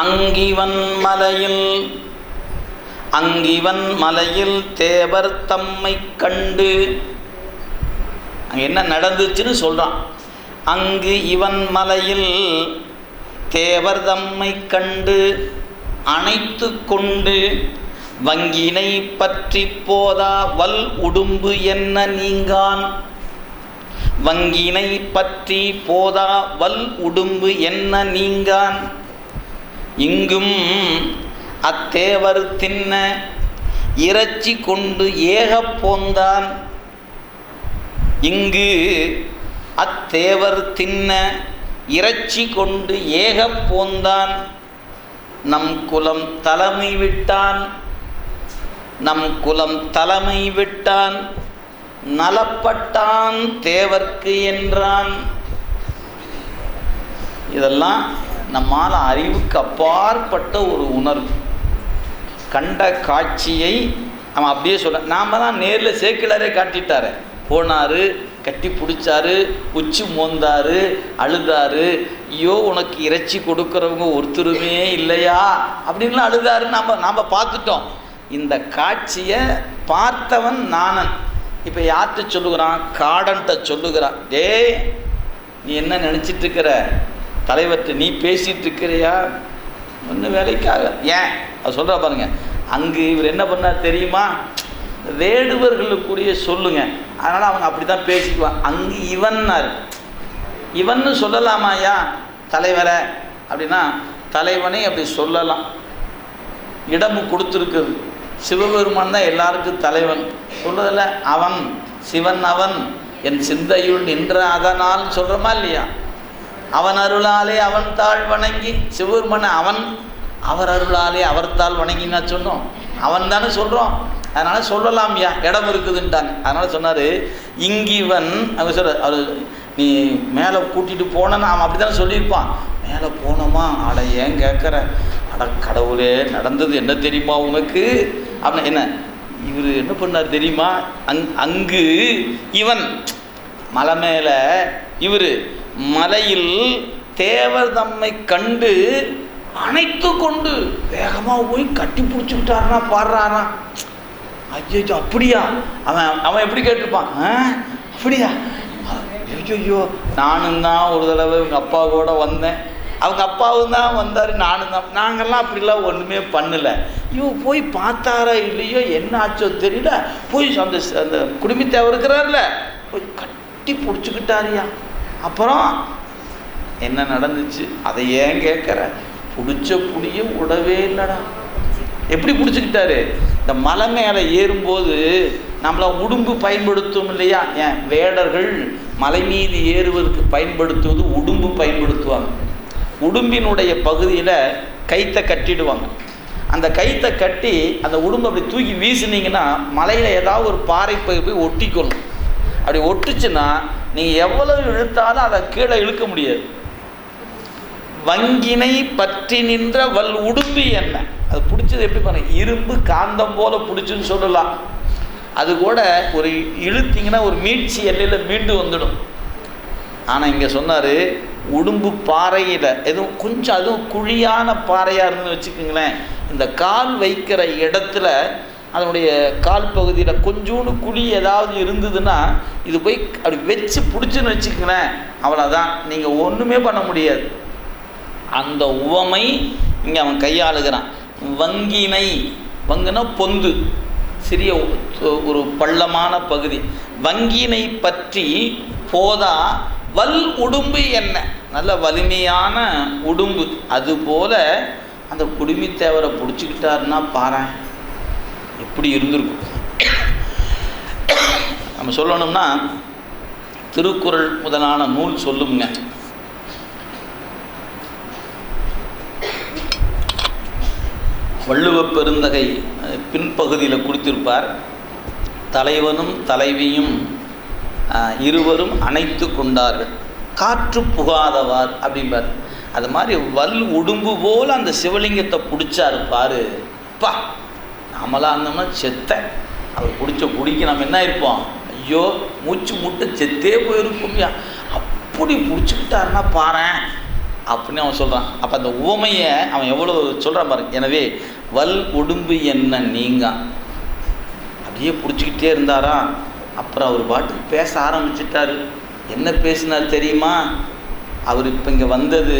அங்கிவன் மலையில் அங்கிவன் மலையில் தேவர் தம்மை கண்டு. அங்கே என்ன நடந்துச்சுன்னு சொல்கிறான் அங்கு இவன் மலையில் தேவர் தம்மை கண்டு அணைத்து கொண்டு வங்கினை பற்றி போதா வல் உடும்பு என்ன நீங்கான்? வங்கினை பற்றி போதா வல் உடும்பு என்ன நீங்கான்? இங்கும் அத்தேவர் தின்ன இறைச்சி கொண்டு ஏகப் போந்தான். இங்கு அத்தேவர் தின்ன இறைச்சி கொண்டு ஏகப் போந்தான். நம் குலம் தலைமை விட்டான். நம் குலம் தலைமை விட்டான். நலப்பட்டான் தேவர்க்கு என்றான். இதெல்லாம் நம்மால் அறிவுக்கு அப்பாற்பட்ட ஒரு உணர்வு. கண்ட காட்சியை அவன் அப்படியே சொல்ல நாம் தான் நேரில் சேக்கிலாரே காட்டிட்டாரு. போனார் கட்டி பிடிச்சாரு உச்சி மோந்தாரு அழுதாரு. ஐயோ உனக்கு இறைச்சி கொடுக்குறவங்க ஒருத்தருமே இல்லையா? அப்படின்லாம் அழுதாரு. நாம் நாம் பார்த்துட்டோம். இந்த காட்சியை பார்த்தவன் நானன் இப்போ யார்கிட்ட சொல்லுகிறான்? காடன்ட்ட சொல்லுகிறான். டே நீ என்ன நினச்சிட்டு இருக்கிற? தலைவர்கிட்ட நீ பேசிகிட்டு இருக்கிறியா ஒன்றும் வேலைக்காக. ஏன்? அது சொல்கிறா பாருங்க. அங்கு இவர் என்ன பண்ணார் தெரியுமா? வேடுவர்களுக்குரிய சொல்லுங்க. அதனால் அவங்க அப்படி தான் பேசிக்குவான் அங்கு இவன்னார். இவன்னு சொல்லலாமாயா தலைவரை. அப்படின்னா தலைவனை அப்படி சொல்லலாம். இடம் கொடுத்துருக்குது சிவபெருமான் தான் எல்லாருக்கும் தலைவன். சொல்றதில்ல அவன் சிவன் அவன். என் சிந்தையுள் நின்ற அதனால் சொல்கிறோமா இல்லையா? அவன் அருளாலே அவன் தாழ் வணங்கி சிவபெருமான அவன் அவர் அருளாலே அவர்த்தால் வணங்கினா சொன்னோம். அவன் தானே சொல்கிறோம் அதனால் சொல்லலாம் யா இடம் இருக்குதுன்ட்டாங்க அதனால் சொன்னார் இங்கிவன் அவங்க சொல்ற அவர் நீ மேலே கூட்டிகிட்டு போனேன்னு அவன் அப்படி தானே சொல்லியிருப்பான். மேலே போனோமா? அட ஏன் கேட்குற அட கடவுளே நடந்தது என்ன தெரியுமா உனக்கு? அப்படின்னு என்ன இவர் என்ன பண்ணார் தெரியுமா? அங் அங்கு இவன் மலை மேலே இவர் மலையில் தேவர் தம்மை கண்டு அணைத்து கொண்டு வேகமாக போய் கட்டி பிடிச்சிக்கிட்டாருனா பாடுறாரா ஐயோ அப்படியா? அவன் அவன் எப்படி கேட்டிருப்பான்? ஆ? அப்படியா? ஐயோ நானும் தான் ஒரு தடவை எங்கள் அப்பா கூட வந்தேன். அவங்க அப்பாவும் தான் வந்தார் நானும் தான். நாங்கள்லாம் அப்படிலாம் ஒன்றுமே பண்ணலை. இவன் போய் பார்த்தாரா இல்லையோ என்ன ஆச்சோ தெரியல. போய் அந்த அந்த குடும்பத்தேவர் இருக்கிறார்ல போய் கட்டி பிடிச்சிக்கிட்டாரியா? அப்புறம் என்ன நடந்துச்சு? அதை ஏன் கேட்குற? பிடிச்ச புடிய விடவே இல்லைடா. எப்படி பிடிச்சிக்கிட்டாரு? இந்த மலை மேலே ஏறும்போது நம்மளை உடும்பு பயன்படுத்தும் இல்லையா? ஏன் வேடர்கள் மலை மீது ஏறுவதற்கு பயன்படுத்துவது உடும்பு பயன்படுத்துவாங்க. உடும்பினுடைய பகுதியில் கைத்தை கட்டிடுவாங்க. அந்த கைத்தை கட்டி அந்த உடும்பு அப்படி தூக்கி வீசுனீங்கன்னா மலையில் ஏதாவது ஒரு பாறை போய் போய் ஒட்டிக்கணும் அப்படி ஒட்டுச்சுன்னா நீங்கள் எவ்வளவு இழுத்தாலும் அதை கீழே இழுக்க முடியாது. வங்கினை பற்றி நின்ற வல் உடும்பு என்ன? அது பிடிச்சது எப்படி பண்ண இரும்பு காந்தம் போல பிடிச்சுன்னு சொல்லலாம். அது கூட ஒரு இழுத்தீங்கன்னா ஒரு மீட்சி எல்லையில் மீண்டு வந்துடும். ஆனால் இங்கே சொன்னார் உடும்பு பாறையில் எதுவும் கொஞ்சம் அதுவும் குழியான பாறையாக இருந்துன்னு வச்சுக்கோங்களேன். இந்த கால் வைக்கிற இடத்துல அதனுடைய கால் பகுதியில் கொஞ்சோண்டு குழி ஏதாவது இருந்ததுன்னா இது போய் அப்படி வச்சு பிடிச்சுன்னு வச்சுக்கங்களேன் அவ்வளோதான் நீங்கள் ஒன்றுமே பண்ண முடியாது. அந்த உவமை இங்கே அவன் கையாளுகிறான். வங்கினை வங்குனா பொந்து. சிறிய ஒரு பள்ளமான பகுதி. வங்கினை பற்றி போதா வல் உடும்பு என்ன? நல்ல வலிமையான உடும்பு. அதுபோல் அந்த குடுமித்தேவரை பிடிச்சிக்கிட்டாருன்னா பாரேன். எப்படி இருந்திருக்கும்? நம்ம சொல்லணும்னா திருக்குறள் முதலான நூல் சொல்லுங்க. வள்ளுவ பெருந்தகை பின்பகுதியில் கொடுத்திருப்பார். தலைவனும் தலைவியும் இருவரும் அணைத்து கொண்டார்கள். காற்று புகாதவார் அப்படிம்பார். அது மாதிரி வல் உடும்பு போல் அந்த சிவலிங்கத்தை பிடிச்சாரு பாரு. பா! நாமளாக இருந்தோம்னா செத்த. அவர் பிடிச்ச பிடிக்க நம்ம என்ன இருப்போம் ஐயோ மூச்சு முட்டை செத்தே போயிருப்போம்யா அப்படி பிடிச்சிக்கிட்டாருன்னா பாரேன். அப்படின்னு அவன் சொல்கிறான் அப்போ அந்த உவமையை அவன் எவ்வளோ சொல்கிறான் பாருங்க எனவே வல் உடும்பு என்ன நீங்க? அப்படியே பிடிச்சிக்கிட்டே இருந்தாரா? அப்புறம் அவர் பாட்டுக்கு பேச ஆரம்பிச்சிட்டாரு. என்ன பேசினார் தெரியுமா? அவர் இப்போ இங்கே வந்தது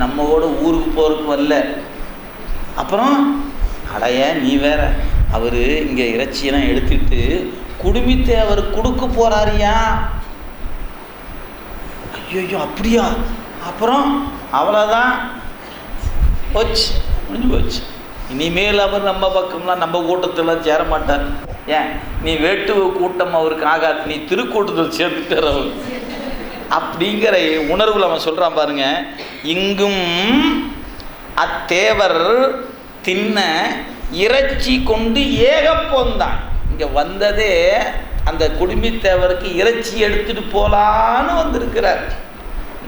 நம்மோட ஊருக்கு போகிறதுக்கு வரல. அப்புறம் அடைய நீ வேற. அவர் இங்கே இறைச்சியெல்லாம் எடுத்துட்டு குடுமித்தை அவர் கொடுக்க போகிறாரியா ஐயோ அப்படியா? அப்புறம் அவ்வளோதான் போச்சு முடிஞ்சு போச்சு. இனிமேல் அவர் நம்ம பக்கம்லாம் நம்ம கூட்டத்திலாம் சேர மாட்டார் ஏன்? நீ வேட்டுவ கூட்டம் அவருக்கு ஆகாது. நீ திருக்கூட்டத்தில் சேர்த்துட்டார் அவர். அப்படிங்கிற உணர்வில் அவன் சொல்கிறான் பாருங்க. இங்கும் அத்தேவர் தின்ன இறைச்சி கொண்டு ஏகப்போந்தான். இங்கே வந்ததே அந்த குடும்பத்தேவருக்கு இறைச்சி எடுத்துட்டு போலான்னு வந்திருக்கிறார்.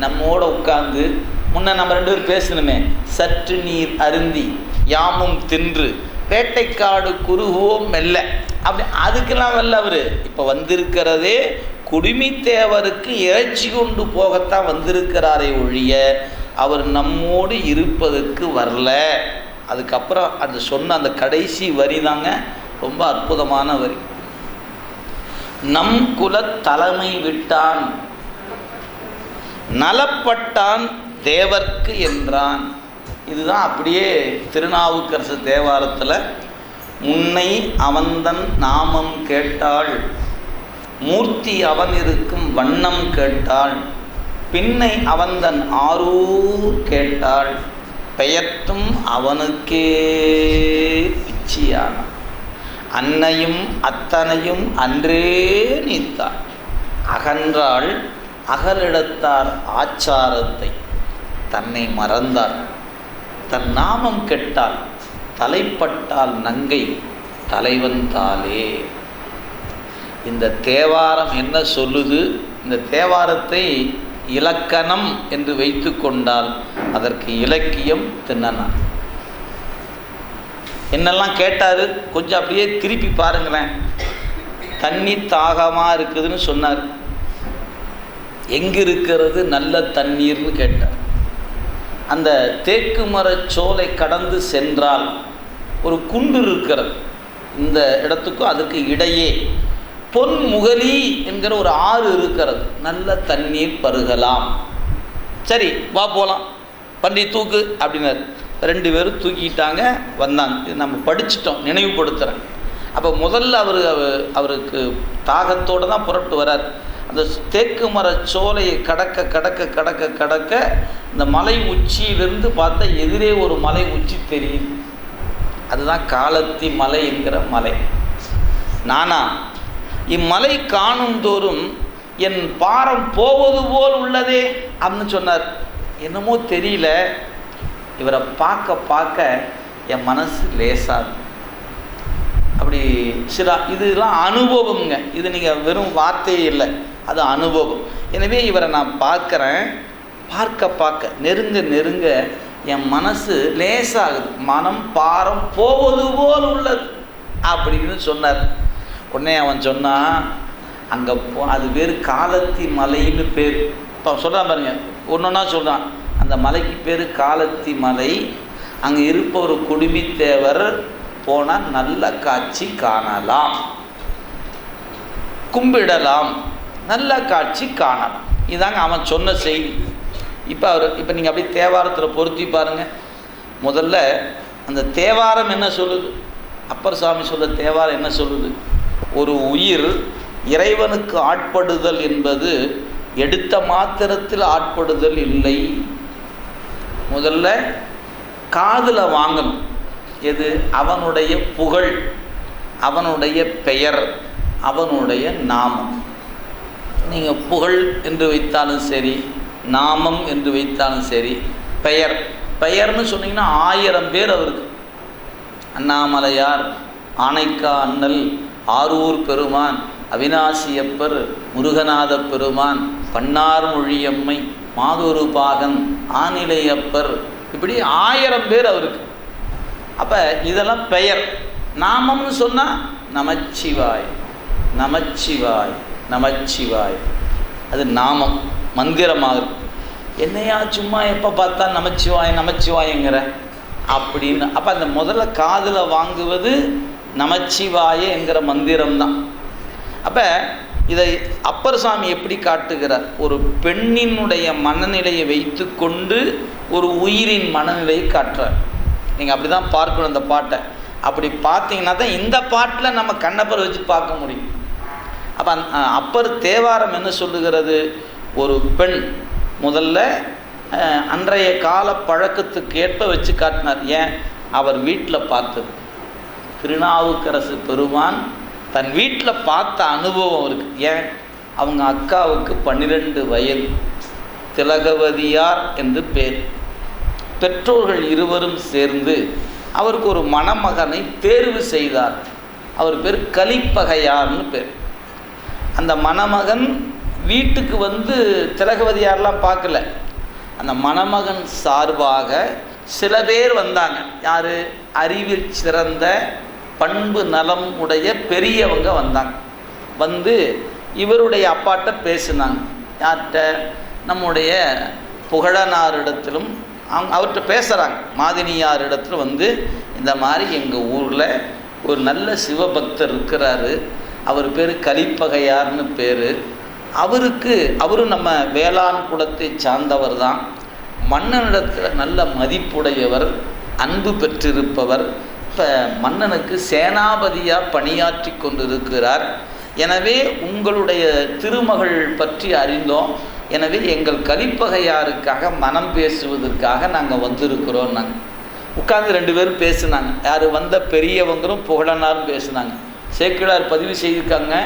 நம்மோட உட்கார்ந்து முன்ன நம்ம ரெண்டு பேரும் பேசணுமே. சற்று நீர் அருந்தி யாமும் தின்று வேட்டைக்காடு குறுகுவோம் மெல்ல. அப்படி அதுக்கெல்லாம் வரல அவர். இப்போ வந்திருக்கிறதே குடுமித்தேவருக்கு இறைச்சி கொண்டு போகத்தான் வந்திருக்கிறாரே ஒழிய அவர் நம்மோடு இருப்பதற்கு வரல. அதுக்கப்புறம் அந்த சொன்ன அந்த கடைசி வரி தாங்க ரொம்ப அற்புதமான வரி. நம் குல தலைமை விட்டான் நலப்பட்டான் தேவர்க்கு என்றான். இதுதான் அப்படியே திருநாவுக்கரசு தேவாரத்தில் முன்னை அவந்தன் நாமம் கேட்டாள் மூர்த்தி அவன் இருக்கும் வண்ணம் கேட்டாள் பின்னை அவந்தன் ஆரூர் கேட்டாள் பெயர்த்தும் அவனுக்கே. பிச்சியான. அன்னையும் அத்தனையும் அன்றே நீத்தான் அகன்றாள் அகலிடத்தார் ஆச்சாரத்தை தன்னை மறந்தார் தன் நாமம் கெட்டால் தலைப்பட்டால் நங்கை தலைவன் தாலே இந்த தேவாரம் என்ன சொல்லுது? இந்த தேவாரத்தை இலக்கணம் என்று வைத்து கொண்டால் அதற்கு இலக்கியம் தின்னனார் என்னெல்லாம் கேட்டார்? கொஞ்சம் அப்படியே திருப்பி பாருங்களேன். தண்ணி தாகமாக இருக்குதுன்னு சொன்னார். எங்கே இருக்கிறது நல்ல தண்ணீர்னு கேட்டார். அந்த தேக்கு மரச் சோலை கடந்து சென்றால் ஒரு குண்டு இருக்கிறது. இந்த இடத்துக்கும் அதுக்கு இடையே பொன் முகலி என்கிற ஒரு ஆறு இருக்கிறது. நல்ல தண்ணீர் பருகலாம். சரி வா போகலாம் பண்டி தூக்கு அப்படின்னாரு. ரெண்டு பேரும் தூக்கிட்டாங்க வந்தாங்க. இது நம்ம படிச்சிட்டோம் நினைவுபடுத்துகிறேன் அப்போ முதல்ல அவர் அவருக்கு தாகத்தோடு தான் புரட்டு வரார். அந்த தேக்கு மர சோலையை கடக்க கடக்க கடக்க கடக்க இந்த மலை உச்சியிலிருந்து பார்த்தா எதிரே ஒரு மலை உச்சி தெரியுது. அதுதான் காலத்தி மலை என்கிற மலை. நானா இம்மலை காணும் தோறும் என் பாரம் போவது போல் உள்ளதே அப்படின்னு சொன்னார். என்னமோ தெரியல. இவரை பார்க்க பார்க்க என் மனசு லேசாது அப்படி சில இதெல்லாம் அனுபவம்ங்க. இது நீங்கள் வெறும் வார்த்தையே இல்லை. அது அனுபவம். எனவே இவரை நான் பார்க்குறேன். பார்க்க பார்க்க நெருங்க நெருங்க என் மனசு லேசாகுது. மனம் பாரம் போவது போல் உள்ளது. அப்படின்னு சொன்னார். உடனே அவன் சொன்னான் அங்கே போ அது பேர் காலத்தி மலைன்னு பேர். இப்போ சொல்கிறான் பாருங்க ஒன்று ஒன்றா சொல்கிறான் அந்த மலைக்கு பேர் காலத்தி மலை. அங்கே இருப்ப ஒரு குடுமித்தேவர் போனால் நல்ல காட்சி காணலாம். கும்பிடலாம். நல்ல காட்சி காணலாம். இதாங்க அவன் சொன்ன செய்தி. இப்போ அவர் இப்போ நீங்கள் அப்படியே தேவாரத்தில் பொருத்தி பாருங்கள் முதல்ல அந்த தேவாரம் என்ன சொல்லுது? அப்பர் சாமி சொல்ல தேவாரம் என்ன சொல்லுது? ஒரு உயிர் இறைவனுக்கு ஆட்படுதல் என்பது எடுத்த மாத்திரத்தில் ஆட்படுதல் இல்லை. முதல்ல காதில் வாங்கணும். எது? அவனுடைய புகழ் அவனுடைய பெயர் அவனுடைய நாமம். நீங்கள் புகழ் என்று வைத்தாலும் சரி நாமம் என்று வைத்தாலும் சரி பெயர். பெயர்னு சொன்னீங்கன்னா ஆயிரம் பேர் அவருக்கு. அண்ணாமலையார் ஆனைக்கா அண்ணல் ஆரூர் பெருமான் அவினாசியப்பர் முருகநாத பெருமான் பன்னார் மொழியம்மை மாதூரு பாகன் ஆனிலையப்பர் இப்படி ஆயிரம் பேர் அவருக்கு. அப்போ இதெல்லாம் பெயர். நாமம்னு சொன்னால் நமச்சிவாய் நமச்சிவாய் நமச்சிவாய். அது நாமம் மந்திரமாக இருக்கும். என்னையா சும்மா எப்போ பார்த்தா நமச்சிவாய் நமச்சிவாயங்கிற? அப்படின்னு அப்போ அந்த முதல்ல காதில் வாங்குவது நமச்சிவாய என்கிற மந்திரம்தான். அப்போ இதை அப்பர் சாமி எப்படி காட்டுகிறார்? ஒரு பெண்ணினுடைய மனநிலையை வைத்துக்கொண்டு ஒரு உயிரின் மனநிலையை காட்டுறார். நீங்கள் அப்படி தான் பார்க்கணும் இந்த பாட்டை. அப்படி பார்த்தீங்கன்னா தான் இந்த பாட்டில் நம்ம கண்ணப்பர் வச்சு பார்க்க முடியும். அப்போ அப்பர் தேவாரம் என்ன சொல்லுகிறது? ஒரு பெண் முதல்ல அன்றைய கால பழக்கத்துக்கு ஏற்ப வச்சு காட்டினார். ஏன்? அவர் வீட்டில் பார்த்தது. திருநாவுக்கரசு பெருமான் தன் வீட்டில் பார்த்த அனுபவம் அவருக்கு ஏன்? அவங்க அக்காவுக்கு பன்னிரெண்டு வயது. திலகவதியார் என்று பேர். பெற்றோர்கள் இருவரும் சேர்ந்து அவருக்கு ஒரு மணமகனை தேர்வு செய்தார். அவர் பேர் கலிப்பகையார்னு பேர். அந்த மணமகன் வீட்டுக்கு வந்து திலகவதியாரெலாம் பார்க்கல. அந்த மணமகன் சார்பாக சில பேர் வந்தாங்க. யார்? அறிவில் சிறந்த பண்பு நலம் உடைய பெரியவங்க வந்தாங்க. வந்து இவருடைய அப்பாட்ட பேசினாங்க. யார்கிட்ட? நம்முடைய புகழனாரிடத்திலும் அவங்க அவர்கிட்ட பேசுகிறாங்க மாதினியாரிடத்தில் வந்து இந்த மாதிரி எங்கள் ஊரில் ஒரு நல்ல சிவபக்தர் இருக்கிறாரு. அவர் பேர் கலிப்பகையார்னு பேர். அவருக்கு அவரும் நம்ம வேளாண் குலத்தை சார்ந்தவர் தான். மன்னனிடத்தில் நல்ல மதிப்புடையவர் அன்பு பெற்றிருப்பவர். இப்போ மன்னனுக்கு சேனாபதியாக பணியாற்றி கொண்டிருக்கிறார். எனவே உங்களுடைய திருமகள் பற்றி அறிந்தோம். எனவே எங்கள் கலிப்பகையாருக்காக மனம் பேசுவதற்காக நாங்கள் வந்திருக்கிறோம் நாங்கள் உட்கார்ந்து ரெண்டு பேரும் பேசுனாங்க. யார் வந்த பெரியவங்களும் புகழனாரும் பேசுனாங்க. சேக்கிழார் பதிவு செய்திருக்காங்க.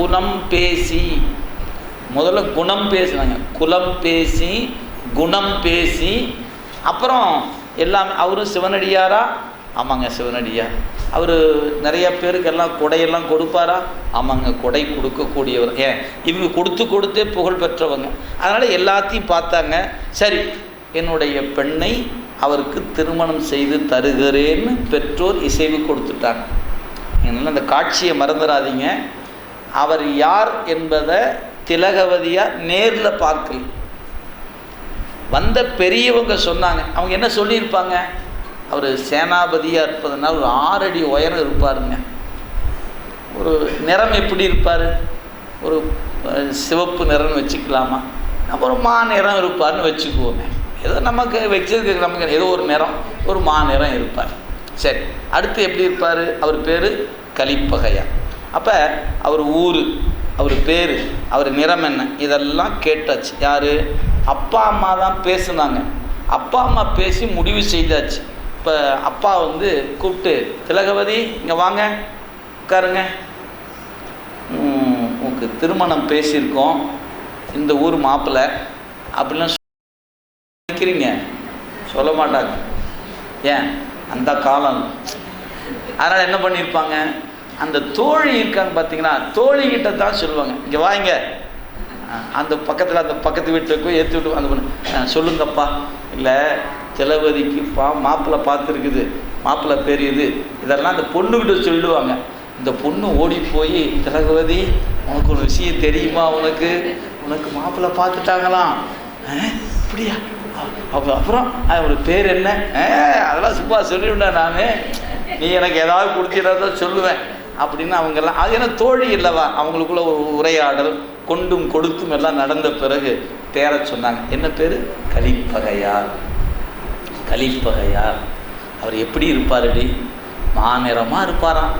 குணம் பேசி முதல்ல குணம் பேசுனாங்க. குலம் பேசி குணம் பேசி அப்புறம் எல்லாமே அவரும் சிவனடியாரா? ஆமாங்க சிவனடியார் அவர் நிறைய பேருக்கெல்லாம் கொடையெல்லாம் கொடுப்பாரா? ஆமாங்க கொடை கொடுக்கக்கூடியவர். ஏன்? இவங்க கொடுத்து கொடுத்தே புகழ் பெற்றவங்க. அதனால் எல்லாத்தையும் பார்த்தாங்க. சரி என்னுடைய பெண்ணை அவருக்கு திருமணம் செய்து தருகிறேன்னு பெற்றோர் இசைவு கொடுத்துட்டாங்க. என்னால் அந்த காட்சியை மறந்துடாதீங்க. அவர் யார் என்பதை திலகவதியாக நேரில் பார்க்கல. வந்த பெரியவங்க சொன்னாங்க. அவங்க என்ன சொல்லியிருப்பாங்க? அவர் சேனாபதியாக இருப்பதனால் ஒரு ஆறடி உயரம் இருப்பாருங்க. ஒரு நிறம் எப்படி இருப்பார்? ஒரு சிவப்பு நிறம்னு வச்சுக்கலாமா? அப்புறம் மா நிறம் இருப்பார்னு வச்சுக்குவோமே ஏதோ நமக்கு வச்சதுக்கு நமக்கு ஏதோ ஒரு நிறம் ஒரு மா நிறம் இருப்பார். சரி அடுத்து எப்படி இருப்பார்? அவர் பேர் கலிப்பகையா. அப்போ அவர் ஊர் அவர் பேர் அவர் நிறம் என்ன? இதெல்லாம் கேட்டாச்சு. யார்? அப்பா அம்மா தான் பேசுனாங்க. அப்பா அம்மா பேசி முடிவு செய்தாச்சு. இப்போ அப்பா வந்து கூப்பிட்டு திலகவதி இங்கே வாங்க உட்காருங்க. உனக்கு திருமணம் பேசியிருக்கோம். இந்த ஊர் மாப்பிள்ளை அப்படிலாம் நினைக்கிறீங்க சொல்ல மாட்டாங்க. ஏன்? அந்த காலம். அதனால் என்ன பண்ணியிருப்பாங்க? அந்த தோழி இருக்காங்க பார்த்தீங்கன்னா தோழிகிட்ட தான் சொல்லுவாங்க. இங்கே வாங்க. அந்த பக்கத்தில் அந்த பக்கத்து வீட்டுக்கு ஏற்றி விட்டு அந்த சொல்லுங்கப்பா. இல்லை தளபதிக்கு பா மாப்பிள்ளை பார்த்துருக்குது மாப்பிள்ளை பெரியது இது இதெல்லாம் அந்த பொண்ணுக்கிட்ட சொல்லிடுவாங்க இந்த பொண்ணு ஓடி போய் திலகவதி உனக்கு ஒரு விஷயம் தெரியுமா உனக்கு? உனக்கு மாப்பிள்ளை பார்த்துட்டாங்களாம். இப்படியா அப்படியா? அப்போ அப்புறம் அவரு பேர் என்ன? அதெல்லாம் சும்மா சொல்லிவிட்டேன் நான். நீ எனக்கு ஏதாவது கொடுத்தீங்கன்னா தான் சொல்லுவேன் அப்படின்னு அவங்கெல்லாம் அது என்ன தோழி இல்லவா? அவங்களுக்குள்ள ஒரு உரையாடல் கொண்டும் கொடுத்தும் எல்லாம் நடந்த பிறகு தேர சொன்னாங்க. என்ன பேர்? கலிப்பகையார் கலிப்பகையார் அவர் எப்படி இருப்பாருடி? மாநிறமாக இருப்பாராம்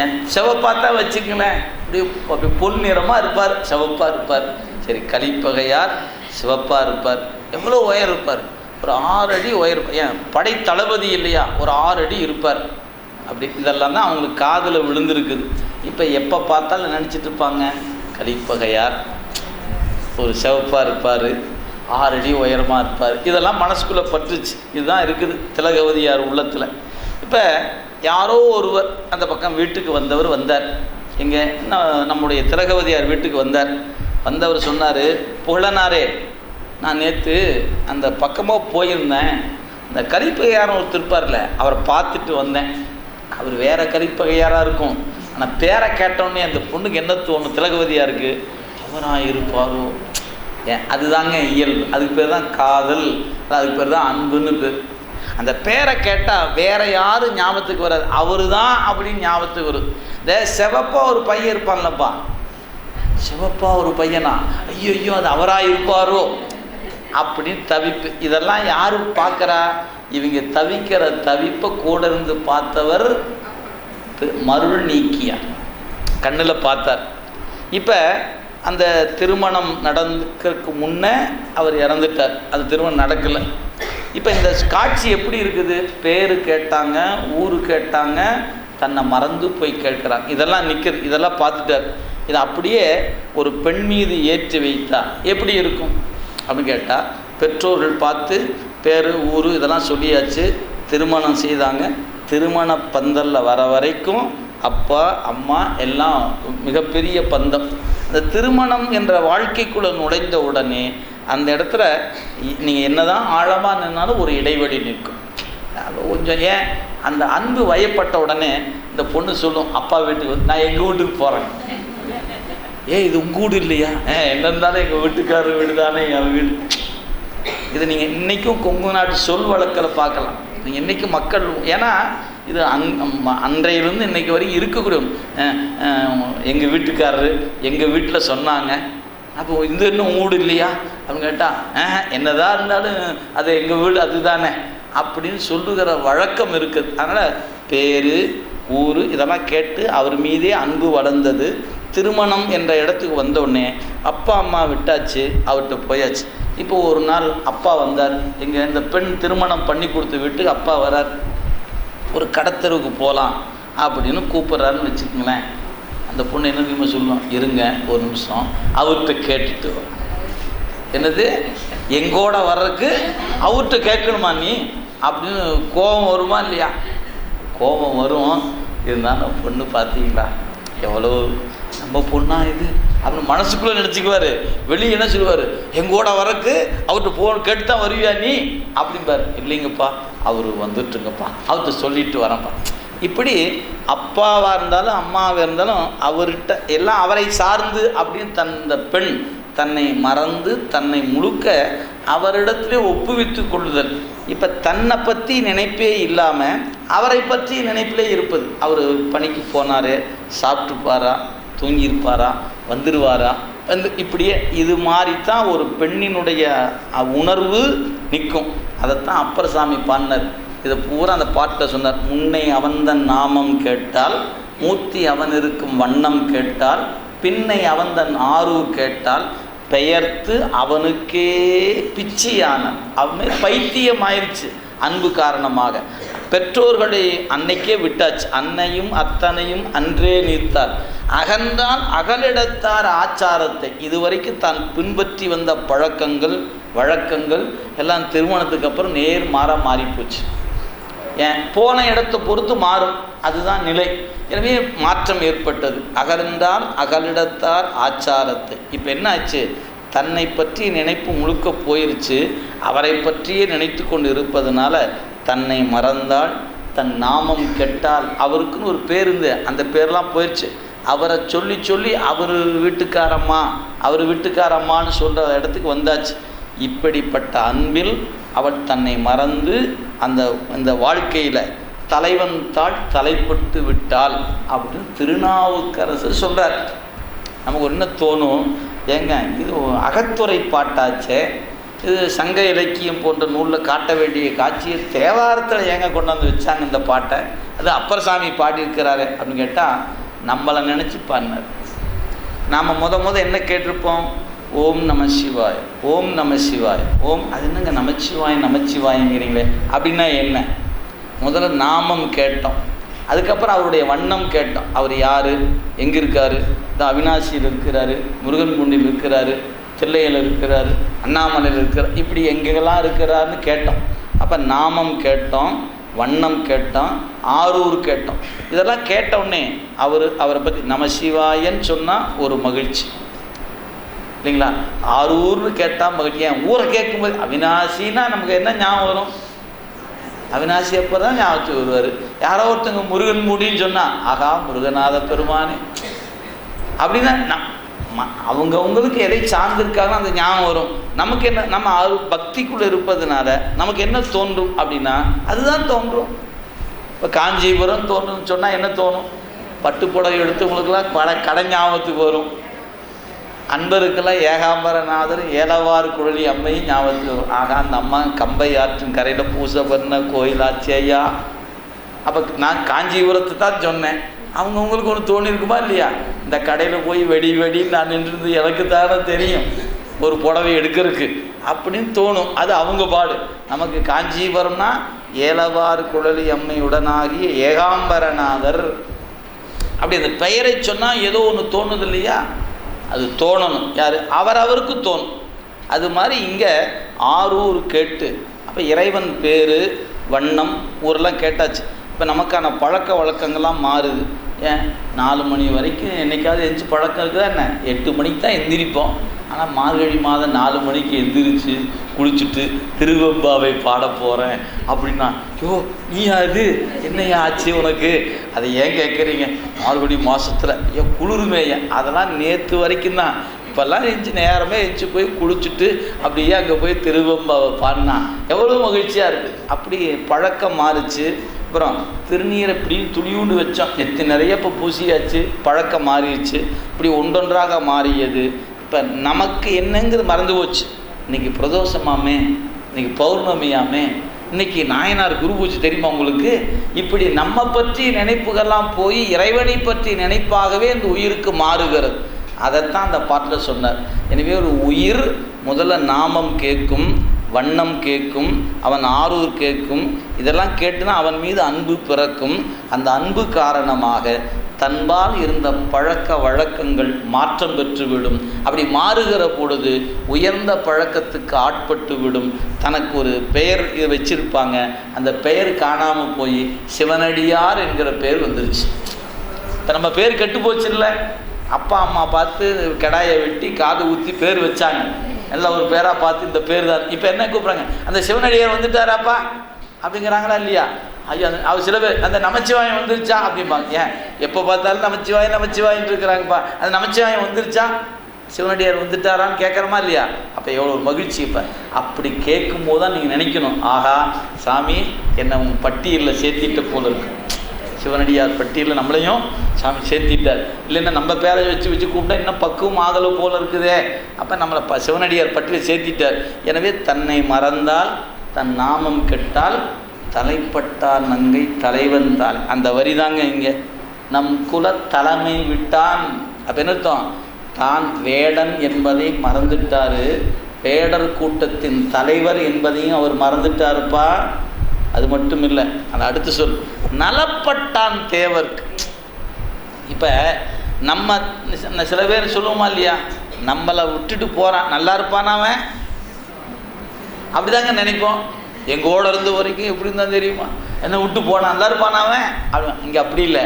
ஏன்? செவப்பாக தான் வச்சுக்கங்களேன். அப்படியே அப்படி பொன் நிறமாக இருப்பார். சிவப்பாக இருப்பார். சரி கலிப்பகையார் சிவப்பாக இருப்பார். எவ்வளோ உயர் இருப்பார்? ஒரு ஆறு அடி உயர் ஏன்? படை தளபதி இல்லையா? ஒரு ஆறு அடி இருப்பார். அப்படி இதெல்லாம் தான் அவங்களுக்கு காதில் விழுந்திருக்குது. இப்போ எப்போ பார்த்தாலும் நினச்சிட்டு இருப்பாங்க கலிப்பகையார் ஒரு சிவப்பாக இருப்பார். ஆறு அடி உயரமாக இருப்பார். இதெல்லாம் மனசுக்குள்ளே பட்டுச்சு இதுதான் இருக்குது. திலகவதியார் உள்ளத்தில். இப்போ யாரோ ஒருவர் அந்த பக்கம் வீட்டுக்கு வந்தவர் வந்தார். இங்கே நம்முடைய திலகவதியார் வீட்டுக்கு வந்தார். வந்தவர் சொன்னார் புகழனாரே நான் நேற்று அந்த பக்கமாக போயிருந்தேன். இந்த கரிப்பகையாரம் ஒருத்தர் இருப்பார்ல அவரை பார்த்துட்டு வந்தேன். அவர் வேறு கலிப்பகையாராக இருக்கும். ஆனால் பேரை கேட்டோடனே அந்த பொண்ணுக்கு என்ன தோணும்? திலகவதியாக இருக்குது அவராக இருப்பாரோ? அதுதாங்க இயல்பு. அதுக்கு பேர் தான் காதல். அதுக்கு பேர் தான் அன்புன்னு பேர். அந்த பேரை கேட்டால் வேற யாரும் ஞாபகத்துக்கு வராது. அவரு தான் அப்படின்னு ஞாபகத்துக்கு வரும். இந்த செவப்பா ஒரு பையன் இருப்பான்லப்பா. சிவப்பா ஒரு பையனா? ஐயோ ஐயோ அது அவராக இருப்பாரோ? அப்படின்னு தவிப்பு. இதெல்லாம் யாரு பார்க்குறா? இவங்க தவிக்கிற தவிப்பை கூட இருந்து பார்த்தவர் மருள் நீக்கியா. கண்ணில் பார்த்தார். இப்போ அந்த திருமணம் நடந்துக்கிறதுக்கு முன்னே அவர் இறந்துட்டார். அது திருமணம் நடக்கலை. இப்போ இந்த காட்சி எப்படி இருக்குது? பேர் கேட்டாங்க ஊர் கேட்டாங்க தன்னை மறந்து போய் கேட்குறாங்க இதெல்லாம் நிற்கிறது இதெல்லாம் பார்த்துட்டார். இதை அப்படியே ஒரு பெண் மீது ஏற்றி வைத்தா எப்படி இருக்கும்? அப்படின்னு கேட்டால் பெற்றோர்கள் பார்த்து பேர் ஊர் இதெல்லாம் சொல்லியாச்சு திருமணம் செய்தாங்க. திருமண பந்தலில் வர வரைக்கும் அப்பா அம்மா எல்லாம் மிகப்பெரிய பந்தம். அந்த திருமணம் என்ற வாழ்க்கைக்குள்ளே நுழைந்த உடனே அந்த இடத்துல நீங்கள் என்னதான் ஆழமாக நின்னாலும் ஒரு இடைவெளி நிற்கும். கொஞ்சம் ஏன்? அந்த அன்பு வயப்பட்ட உடனே இந்த பொண்ணு சொல்லும் அப்பா வீட்டுக்கு வந்து, நான் எங்கள் வீட்டுக்கு போகிறேன் ஏ இது உங்கள் வீடு இல்லையா? ஏ என்ன இருந்தாலும் எங்கள் வீட்டுக்காரர் வீடு தானே என் வீடு. இது நீங்கள் இன்றைக்கும் கொங்கு நாட்டு சொல் வழக்கில் பார்க்கலாம். நீங்கள் இன்றைக்கும் மக்கள் ஏன்னா இது அன் அன்றையிலிருந்து இன்னைக்கு வரைக்கும் இருக்கக்கூடிய எங்கள் வீட்டுக்காரரு எங்கள் வீட்டில் சொன்னாங்க அப்போ இது இன்னும் ஊடு இல்லையா? அப்படின்னு கேட்டால் என்னதான் இருந்தாலும் அது எங்கள் வீடு அதுதானே அப்படின்னு சொல்லுகிற வழக்கம் இருக்குது அதனால் பேர் ஊர் இதெல்லாம் கேட்டு அவர் மீதே அன்பு வளர்ந்தது. திருமணம் என்ற இடத்துக்கு வந்தோடனே அப்பா அம்மா விட்டாச்சு அவர்கிட்ட போயாச்சு. இப்போ ஒரு நாள் அப்பா வந்தார். எங்கள் இந்த பெண் திருமணம் பண்ணி கொடுத்த வீட்டுக்கு அப்பா வரார். ஒரு கடத்தெருவுக்கு போகலாம் அப்படின்னு கூப்பிட்றாருன்னு வச்சுக்கோங்களேன். அந்த பொண்ணு என்ன தெரியுமா சொல்லுவோம் இருங்க ஒரு நிமிஷம். அவர்கிட்ட கேட்டுட்டு என்னது? எங்கோட வர்றதுக்கு அவர்கிட்ட கேட்கணுமா நீ? அப்படின்னு கோபம் வருமா இல்லையா? கோபம் வரும். இருந்தாலும் பொண்ணு பார்த்தீங்களா? எவ்வளோ நம்ம பொண்ணா இது? அப்படின்னு மனசுக்குள்ளே நினச்சிக்குவார். வெளியே என்ன சொல்லுவார்? எங்கூட வரக்கு அவர்கிட்ட போ கேட்டு தான் வருவியா நீ? அப்படிம்பார். இல்லைங்கப்பா அவர் வந்துட்டுங்கப்பா அவர்கிட்ட சொல்லிட்டு வரேன்ப்பா. இப்படி அப்பாவாக இருந்தாலும் அம்மாவாக இருந்தாலும் அவர்கிட்ட எல்லாம் அவரை சார்ந்து அப்படின்னு தன் இந்த பெண் தன்னை மறந்து தன்னை முழுக்க அவரிடத்திலே ஒப்புவித்து கொள்ளுதல். இப்போ தன்னை பற்றி நினைப்பே இல்லாமல் அவரை பற்றி நினைப்பிலே இருப்பது. அவர் பணிக்கு போனார் சாப்பிட்டுப்பாரா தூங்கியிருப்பாரா வந்துடுவாரா வந்து இப்படியே இது மாதிரி தான் ஒரு பெண்ணினுடைய உணர்வு நிற்கும். அதைத்தான் அப்பர் சாமி பாடினார். இதை பூரா அந்த பாட்டில் சொன்னார். முன்னை அவந்தன் நாமம் கேட்டால் மூர்த்தி அவன் இருக்கும் வண்ணம் கேட்டால் பின்னை அவந்தன் ஆறு கேட்டால் பெயர்த்து அவனுக்கே பிச்சையான அவன் பைத்தியம் ஆயிடுச்சு அன்பு காரணமாக. பெற்றோர்களை அன்னைக்கே விட்டாச்சு. அன்னையும் அத்தனையும் அன்றே நீர்த்தார் அகன்றால் அகலிடத்தார் ஆச்சாரத்தை. இதுவரைக்கும் தான் பின்பற்றி வந்த பழக்கங்கள் வழக்கங்கள் எல்லாம் திருமணத்துக்கு அப்புறம் நேர் மாற மாறிப்போச்சு ஏன்? போன இடத்தை பொறுத்து மாறும். அதுதான் நிலை. எனவே மாற்றம் ஏற்பட்டது. அகழ்ந்தால் அகலிடத்தார் ஆச்சாரத்தை. இப்போ என்ன ஆச்சு? தன்னை பற்றி நினைப்பு முழுக்க போயிருச்சு. அவரை பற்றியே நினைத்து கொண்டு இருப்பதனால தன்னை மறந்தால் தன் நாமம் கெட்டால் அவருக்குன்னு ஒரு பேர் இருந்து அந்த பேர்லாம் போயிடுச்சு அவரை சொல்லி சொல்லி அவர் வீட்டுக்காரம்மா அவர் வீட்டுக்காரம்மான்னு சொல்கிற இடத்துக்கு வந்தாச்சு. இப்படிப்பட்ட அன்பில் அவள் தன்னை மறந்து அந்த இந்த வாழ்க்கையில் தலைவன் தாள் தலைப்பட்டு விட்டாள் அப்படின்னு திருநாவுக்கரசர் சொல்கிறார் நமக்கு என்ன தோணும்? ஏங்க இது அகத்துறை பாட்டாச்சே இது சங்க இலக்கியம் போன்ற நூலில் காட்ட வேண்டிய காட்சியை தேவாரத்தில் ஏங்க கொண்டு வந்து வச்சாங்க இந்த பாட்டை? அது அப்பரசாமி பாடியிருக்கிறாரு அப்படின்னு கேட்டால் நம்மளை நினச்சி பாடினார். நாம் முத முத என்ன கேட்டிருப்போம்? ஓம் நம சிவாய் ஓம் நம சிவாய். ஓம் அது என்னங்க நமச்சிவாய் நமச்சிவாய்ங்கிறீங்களே? அப்படின்னா என்ன? முதல்ல நாமம் கேட்டோம். அதுக்கப்புறம் அவருடைய வண்ணம் கேட்டோம். அவர் யார்? எங்கே இருக்கார்? இந்த அவினாசியில் இருக்கிறாரு முருகன் குண்டில் இருக்கிறாரு. தில்லையில் இருக்கிறார் அண்ணாமலையில் இருக்கிறார் இப்படி எங்கெங்கெல்லாம் இருக்கிறாருன்னு கேட்டோம். அப்போ நாமம் கேட்டோம் வண்ணம் கேட்டோம் ஆரூர் கேட்டோம். இதெல்லாம் கேட்டவுடனே அவர் அவரை பற்றி நமசிவாயன்னு சொன்னால் ஒரு மகிழ்ச்சி. இல்லைங்களா? ஆரூர்னு கேட்டால் மகிழ்ச்சி. ஏன்? ஊரை கேட்கும்போது அவினாசின்னா நமக்கு என்ன ஞாபகம் வரும்? அவினாசி அப்போ தான் ஞாபகத்துக்கு வருவார். யாரோ ஒருத்தங்க முருகன் மூடின்னு சொன்னால் ஆகா முருகநாத பெருமானே. அப்படின்னா ம அவங்கவுங்களுக்கு எதை சார்ந்திருக்காங்களோ அந்த ஞாபகம் வரும். நமக்கு என்ன நம்ம அரு பக்திக்குள்ளே இருப்பதுனால நமக்கு என்ன தோன்றும் அப்படின்னா அதுதான் தோன்றும். இப்போ காஞ்சிபுரம் தோன்றும்னு சொன்னால் என்ன தோணும்? பட்டு புடவை எடுத்தவங்களுக்கெல்லாம் பட கடை ஞாபகத்துக்கு வரும். அன்பருக்கெல்லாம் ஏகாம்பரநாதரும் ஏலவாறு குழலி அம்மையும் ஞாபகத்துக்கு வரும். ஆகா அந்த அம்மா கம்பை ஆற்றின் கரையில் பூசை பண்ண கோயிலாச்சேயா அப்போ நான் காஞ்சிபுரத்தை தான் சொன்னேன். அவங்கவுங்களுக்கு ஒன்று தோணிருக்குமா இல்லையா? இந்த கடையில் போய் வெடி வெடின்னு நான் நின்றுருந்து எனக்கு தானே தெரியும். ஒரு புடவை எடுக்கிறதுக்கு. அப்படின்னு தோணும். அது அவங்க பாடு. நமக்கு காஞ்சிபுரம்னா ஏலவார் குழலி அம்மையுடனாகிய ஏகாம்பரநாதர். அப்படி அந்த பெயரை சொன்னால் ஏதோ ஒன்று தோணுது இல்லையா? அது தோணணும். யார்? அவரவருக்கு தோணும். அது மாதிரி இங்கே ஆரூர் கேட்டு. அப்போ இறைவன் பேர் வண்ணம் ஊரெலாம் கேட்டாச்சு. இப்போ நமக்கான பழக்க வழக்கங்கள்லாம் மாறுது. ஏன்? நாலு மணி வரைக்கும் என்னைக்காவது எந்திச்சு பழக்கம் இருக்குதா என்ன? எட்டு மணிக்கு தான் எந்திரிப்போம். ஆனால் மார்கழி மாதம் நாலு மணிக்கு எந்திரிச்சு குளிச்சுட்டு திருவெம்பாவை பாட போகிறேன் அப்படின்னா யோ நீயா இது? என்னையா ஆச்சு உனக்கு? அதை ஏன் கேட்குறீங்க மார்கழி மாதத்தில் ஏன் குளிருமேயா அதெல்லாம் நேற்று வரைக்கும் தான். இப்போல்லாம் எஞ்சி நேரமே எஞ்சி போய் குளிச்சுட்டு அப்படியே அங்கே போய் திருவெம்பாவை பாடினா எவ்வளோ மகிழ்ச்சியாக இருக்குது அப்படி பழக்கம் மாறுச்சு. அப்புறம் திருநீரை இப்படி துளியூண்டு வச்சோம். எத்தனை நிறைய இப்போ பூசியாச்சு பழக்கம் மாறிடுச்சு. இப்படி ஒன்றொன்றாக மாறியது. இப்போ நமக்கு என்னங்கிறது மறந்து போச்சு. இன்றைக்கி பிரதோஷமாமே இன்றைக்கி பௌர்ணமியாமே இன்றைக்கி நாயனார் குரு பூஜை தெரியுமா உங்களுக்கு? இப்படி நம்ம பற்றி நினைப்புகள்லாம் போய் இறைவனை பற்றி நினைப்பாகவே இந்த உயிருக்கு மாறுகிறது. அதைத்தான் அந்த பாட்டில் சொன்னார். எனவே ஒரு உயிர் முதல்ல நாமம் கேட்கும் வண்ணம் கேட்கும் அவன் ஆரூர் கேட்கும் இதெல்லாம் கேட்டுனா அவன் மீது அன்பு பிறக்கும். அந்த அன்பு காரணமாக தன்பால் இருந்த பழக்க வழக்கங்கள் மாற்றம் பெற்றுவிடும். அப்படி மாறுகிற பொழுது உயர்ந்த பழக்கத்துக்கு ஆட்பட்டு விடும் தனக்கு ஒரு பெயர் வச்சிருப்பாங்க. அந்த பெயர் காணாமல் போய் சிவனடியார் என்கிற பெயர் வந்துருச்சு. இப்போ நம்ம பேர் கெட்டு போச்சு இல்லை அப்பா அம்மா பார்த்து கடாயை வெட்டி காது ஊற்றி பேர் வச்சாங்க. எல்லாம் ஒரு பேராக பார்த்து இந்த பேர் தான் இப்போ என்ன கூப்பிட்றாங்க? அந்த சிவனடியார் வந்துட்டாராப்பா? அப்படிங்கிறாங்களா இல்லையா? ஐயோ அந்த அவர் சில பேர் அந்த நமச்சிவாயம் வந்துருச்சா? அப்படிம்பாங்க. ஏன்? எப்போ பார்த்தாலும் நமச்சிவாயம் நமச்சிவாயின்னு இருக்கிறாங்கப்பா. அந்த நமச்சிவாயம் வந்துருச்சா? சிவனடியார் வந்துட்டாரான்னு கேட்குறமா இல்லையா? அப்போ எவ்வளோ ஒரு மகிழ்ச்சி இப்போ. அப்படி கேட்கும் போது தான் நீங்கள் நினைக்கணும். ஆஹா சாமி என்னை உங்கள் பட்டியலில் சேர்த்திட்ட போல இருக்கு. சிவனடியார் பட்டியலில் நம்மளையும் சாமி சேர்த்திட்டார். இல்லைன்னா நம்ம பேரை வச்சு வச்சு கூப்பிட்டா இன்னும் பக்குவம் ஆகலை போல இருக்குதே. அப்போ நம்மளை ப சிவனடியார் பட்டியலில் சேர்த்திட்டார். எனவே தன்னை மறந்தால் தன் நாமம் கெட்டால் தலைப்பட்டார் நங்கை தலைவன் தாள் அந்த வரி தாங்க இங்கே. நம் குல தலைமை விட்டான். அப்போ என்ன தான் வேடன் என்பதை மறந்துட்டாரு. வேடர் கூட்டத்தின் தலைவர் என்பதையும் அவர் மறந்துட்டாருப்பா. அது மட்டும் இல்லை அதை அடுத்து சொல் நலப்பட்டான் தேவர்க்கு. இப்போ நம்ம சில பேர் சொல்லுவோமா இல்லையா? நம்மளை விட்டுட்டு போகிறான் நல்லா இருப்பான் அவன்? அப்படிதாங்க நினைப்போம். எங்கூட இருந்த வரைக்கும் எப்படி இருந்தால் தெரியுமா? என்ன விட்டு போனான் நல்லா இருப்பான் அவன்? அவன் இங்கே அப்படி இல்லை.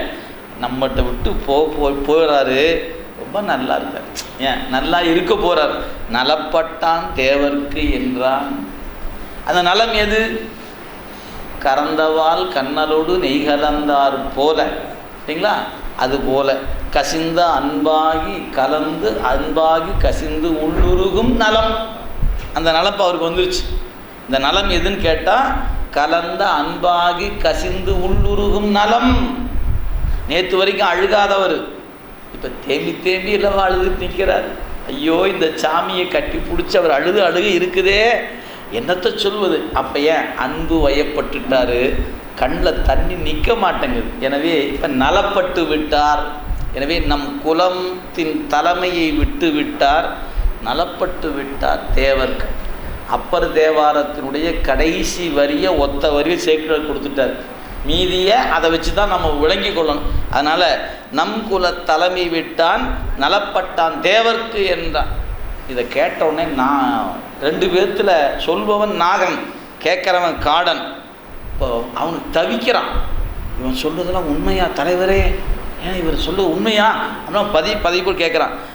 நம்மகிட்ட விட்டு போ- போகிறாரு ரொம்ப நல்லா இருக்கார். ஏன்? நல்லா இருக்க போகிறார் நலப்பட்டான் தேவர்க்கு என்றான். அந்த நலம் எது? கறந்தவால் கண்ணலோடு நெய் கலந்தார் போல. சரிங்களா அது போல. கசிந்த அன்பாகி கலந்து அன்பாகி கசிந்து உள்ளுருகும் நலம். அந்த நலம் அவருக்கு வந்துருச்சு. இந்த நலம் எதுன்னு கேட்டால் கலந்த அன்பாகி கசிந்து உள்ளுருகும் நலம். நேற்று வரைக்கும் அழுகாதவர். இப்போ தேம்பி தேம்பி இல்லவா அழுது நிற்கிறார் ஐயோ இந்த சாமியை கட்டி பிடிச்சி அவர் அழுது அழுக இருக்குதே. என்னத்தை சொல்வது? அப்போ ஏன் அன்பு வயப்பட்டுட்டாரு? கண்ணில் தண்ணி நிற்க மாட்டேங்குது. எனவே இப்போ நலப்பட்டு விட்டார். எனவே நம் குலத்தின் தலைமையை விட்டு விட்டார். நலப்பட்டு விட்டார் தேவர்க்கு அப்பர் தேவாரத்தினுடைய கடைசி வரியை ஒத்த வரியை சேக்கிழர் கொடுத்துட்டார். மீதியை அதை வச்சு தான் நம்ம விளங்கி கொள்ளணும். அதனால் நம் குல தலைமை விட்டான் நலப்பட்டான் தேவர்க்கு என்றான். இதை கேட்டவுடனே நான் ரெண்டு பேர்த்தில் சொல்பவன் நாகன் கேட்குறவன் காடன். இப்போ அவனுக்கு தவிக்கிறான். இவன் சொல்றதெல்லாம் உண்மையா தலைவரே? ஏன் இவர் சொல்ல உண்மையா? அப்படின்னா பதி பதிப்பு கேட்குறான்.